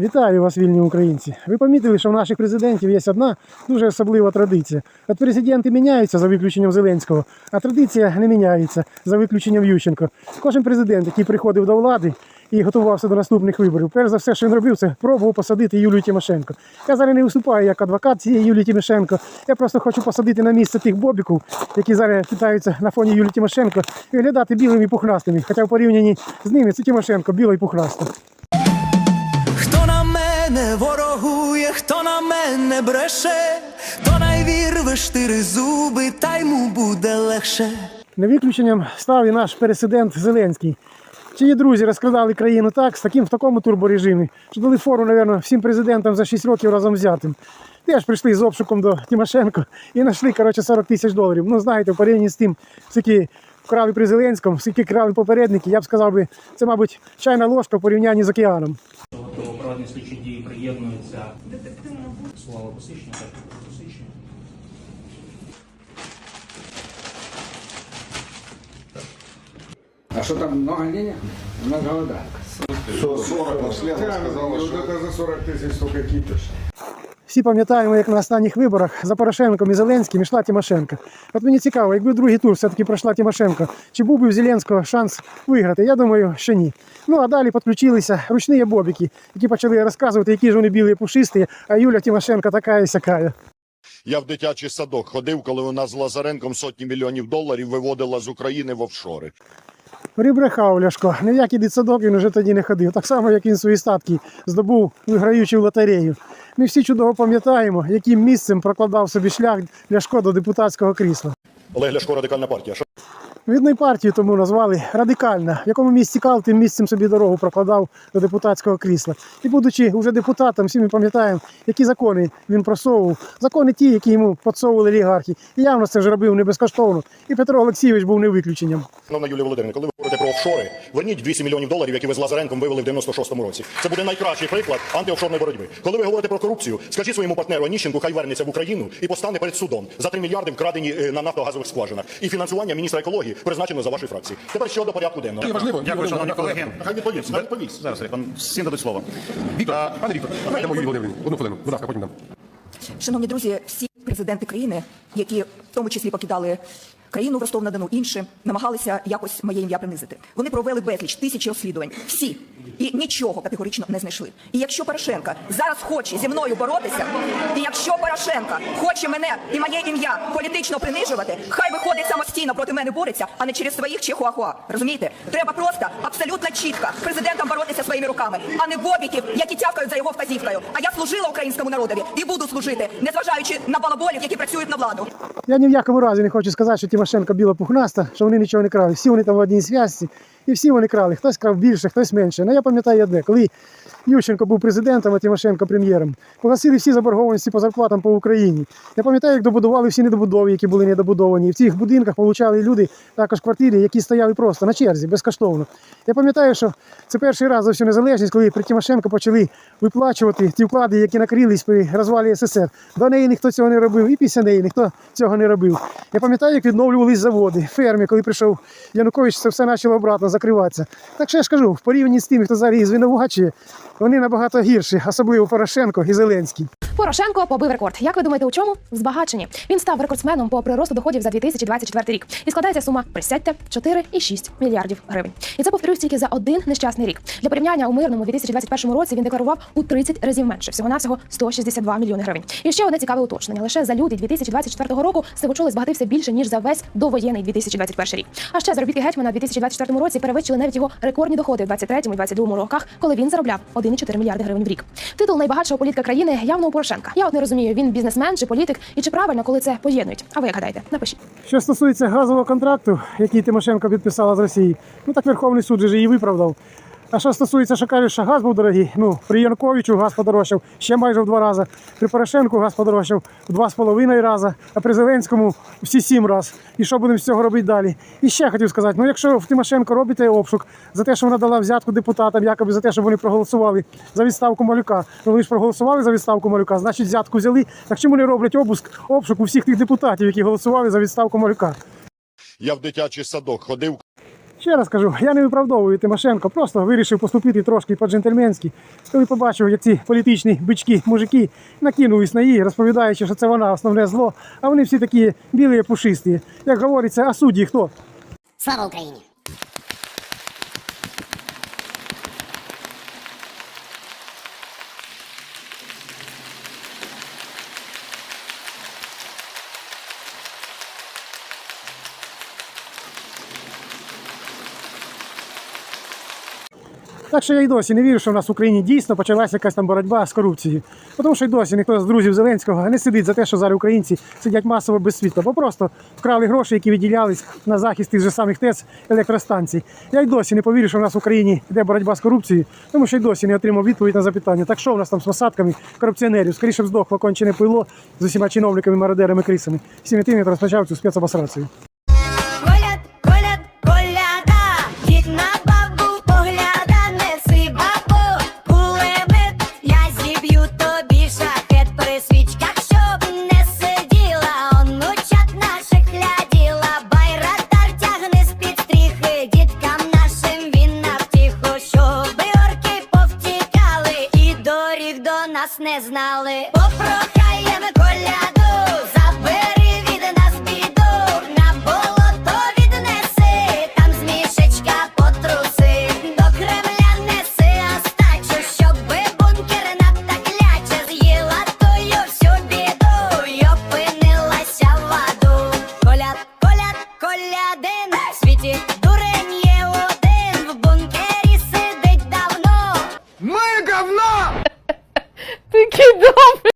Вітаю вас, вільні українці. Ви помітили, що в наших президентів є одна дуже особлива традиція. От президенти міняються за виключенням Зеленського, а традиція не міняється за виключенням Ющенко. Кожен президент, який приходив до влади і готувався до наступних виборів, перш за все, що він робив, це пробував посадити Юлію Тимошенко. Я зараз не виступаю як адвокат цієї Юлії Тимошенко. Я просто хочу посадити на місце тих бобіків, які зараз питаються на фоні Юлії Тимошенко, і виглядати білими і пухнастими. Хоча в порівнянні з ними це Тимошенко біло і пухнасто. Мене ворогує, хто на мене бреше, то найвірве штири зуби, та йому буде легше. Не виключенням став і наш президент Зеленський. Чиї друзі розкрадали країну так, з таким в такому турборежимі, що дали фору, мабуть, всім президентам за 6 років разом взятим. Теж прийшли з обшуком до Тимошенко і знайшли коротше, 40 тисяч доларів. Ну, знаєте, в порівнянні з тим, скільки вкрали при Зеленському, скільки крали попередники, я б сказав би, це, мабуть, чайна ложка в порівнянні з океаном. До оперативні слідчі дії приєднується слава посичення, так посичення. А что там много денег? Много вода. 40 наследно сказала, вот что это за 40 тысяч столько кипиш. Всі пам'ятаємо, як на останніх виборах за Порошенком і Зеленським йшла Тимошенко. От мені цікаво, якби другий тур все-таки пройшла Тимошенко, чи був би у Зеленського шанс виграти? Я думаю, що ні. Ну а далі підключилися ручні бобіки, які почали розказувати, які ж вони білі пушисті, а Юля Тимошенко така і сякая. Я в дитячий садок ходив, коли вона з Лазаренком сотні мільйонів доларів виводила з України в офшори. Прибрехав Ляшко, Ніякий дитсадок він вже тоді не ходив. Так само, як він свої статки здобув, виграючи в лотерею. Ми всі чудово пам'ятаємо, яким місцем прокладав собі шлях Ляшко до депутатського крісла. Олег Ляшко, радикальна партія. І партію тому назвали радикальна, в якому місці кал, тим місцем собі дорогу прокладав до депутатського крісла. І будучи вже депутатом, всі ми пам'ятаємо, які закони він просовував. Закони ті, які йому підсовували олігархи. І явно це вже робив не безкоштовно. І Петро Олексійович був не виключенням. Шановна Юлія Володимирівна, коли ви говорите про офшори, верніть 200 мільйонів доларів, які ви з Лазаренком вивели в 96-му році. Це буде найкращий приклад антиофшорної боротьби. Коли ви говорите про корупцію, скажіть своєму партнеру Аніщенку, хай вернеться в Україну і постане перед судом за 3 мільярди вкрадені е, на нафтогазових скважинах. І фінансування міністра екології призначено за вашої фракції. Тепер щодо порядку денного. Важливо. Дякую, шановні колеги. Хай відповість, хай відповість. Зараз пан всім дадуть слово. Віктор, пане Віктор, дайте мою Юлію Володимирівні. Одну хвилину, будь ласка, потім дам. Шановні друзі, всі президенти країни, які в тому числі покидали країну в Ростов-на-Дону, інші намагалися якось моє ім'я принизити. Вони провели безліч тисячі розслідувань. Всі і нічого категорично не знайшли. І якщо Порошенко зараз хоче зі мною боротися, і якщо Порошенко хоче мене і моє ім'я політично принижувати, хай виходить самостійно проти мене бореться, а не через своїх чихуахуа. Розумієте? Треба просто абсолютно чітко президентом боротися своїми руками, а не бобіків, які тявкають за його вказівкою. А я служила українському народові і буду служити, незважаючи на балаболів, які працюють на владу. Я ні в якому разі не хочу сказати, що Тимошенко біла пухнаста, що вони нічого не крали. Всі вони там в одній зв'язці, і всі вони крали. Хтось крав більше, хтось менше. Ну я пам'ятаю одне, коли Ющенко був президентом, а Тимошенко прем'єром, погасили всі заборгованості по зарплатам по Україні. Я пам'ятаю, як добудували всі недобудови, які були недобудовані. І в цих будинках получали люди також квартири, які стояли просто на черзі, безкоштовно. Я пам'ятаю, що це перший раз за всю незалежність, коли при Тимошенко почали виплачувати ті вклади, які накрились при розвалі СССР. До неї ніхто цього не робив, і після неї ніхто цього не робив. Я пам'ятаю, як відновлювались заводи, ферми, коли прийшов Янукович, це все почало обратно закриватися. Так що я ж кажу, в порівнянні з тим, хто зараз їх звинувачує, вони набагато гірші, особливо Порошенко і Зеленський. Порошенко побив рекорд. Як ви думаєте, у чому? В збагаченні. Він став рекордсменом по приросту доходів за 2024 рік. І складається сума, присядьте, 4,6 мільярдів гривень. І це повторюсь тільки за один нещасний рік. Для порівняння у мирному 2021 році він декларував у 30 разів менше, всього навсього 162 мільйони гривень. І ще одне цікаве уточнення. Лише за лютий 2024 року Сивочолий збагатився більше ніж за весь довоєнний 2021 рік. А ще заробітки гетьмана у 2024 році перевищили навіть його рекордні доходи в 23 і 22 роках, коли він заробляв 1,4 мільярди гривень в рік. Титул найбагатшого політика країни явно у Порошенка. Я от не розумію, він бізнесмен чи політик, і чи правильно, коли це поєднують. А ви як гадаєте? Напишіть. Що стосується газового контракту, який Тимошенко підписала з Росії, ну так Верховний суд же її виправдав. А що стосується, що кажуть, що газ був дорогий, ну при Януковичу газ подорожчав ще майже в два рази. При Порошенку газ подорожчав в два з половиною рази, а при Зеленському всі сім разів. І що будемо з цього робити далі? І ще хотів сказати: ну якщо в Тимошенко робите обшук за те, що вона дала взятку депутатам, якоби за те, що вони проголосували за відставку малюка. Ну вони ж проголосували за відставку малюка, значить взятку взяли. Так чому не роблять обыск, обшук у всіх тих депутатів, які голосували за відставку малюка? Я в дитячий садок ходив, Ще раз кажу, я не виправдовую Тимошенко, просто вирішив поступити трошки по-джентльменськи, коли побачив, як ці політичні бички, мужики накинулись на її, розповідаючи, що це вона основне зло, а вони всі такі білі пушисті. Як говориться, а судді хто? Слава Україні! Так що я й досі не вірю, що в нас в Україні дійсно почалася якась там боротьба з корупцією. Тому що й досі ніхто з друзів Зеленського не сидить за те, що зараз українці сидять масово без світла, бо просто вкрали гроші, які виділялись на захист тих же самих ТЕЦ електростанцій. Я й досі не повірю, що в нас в Україні йде боротьба з корупцією, тому що й досі не отримав відповідь на запитання. Так що в нас там з посадками корупціонерів? Скоріше б здохло кончене пило з усіма чиновниками, мародерами, крисами. Всіми тими, розпочав цю спецобосрацію.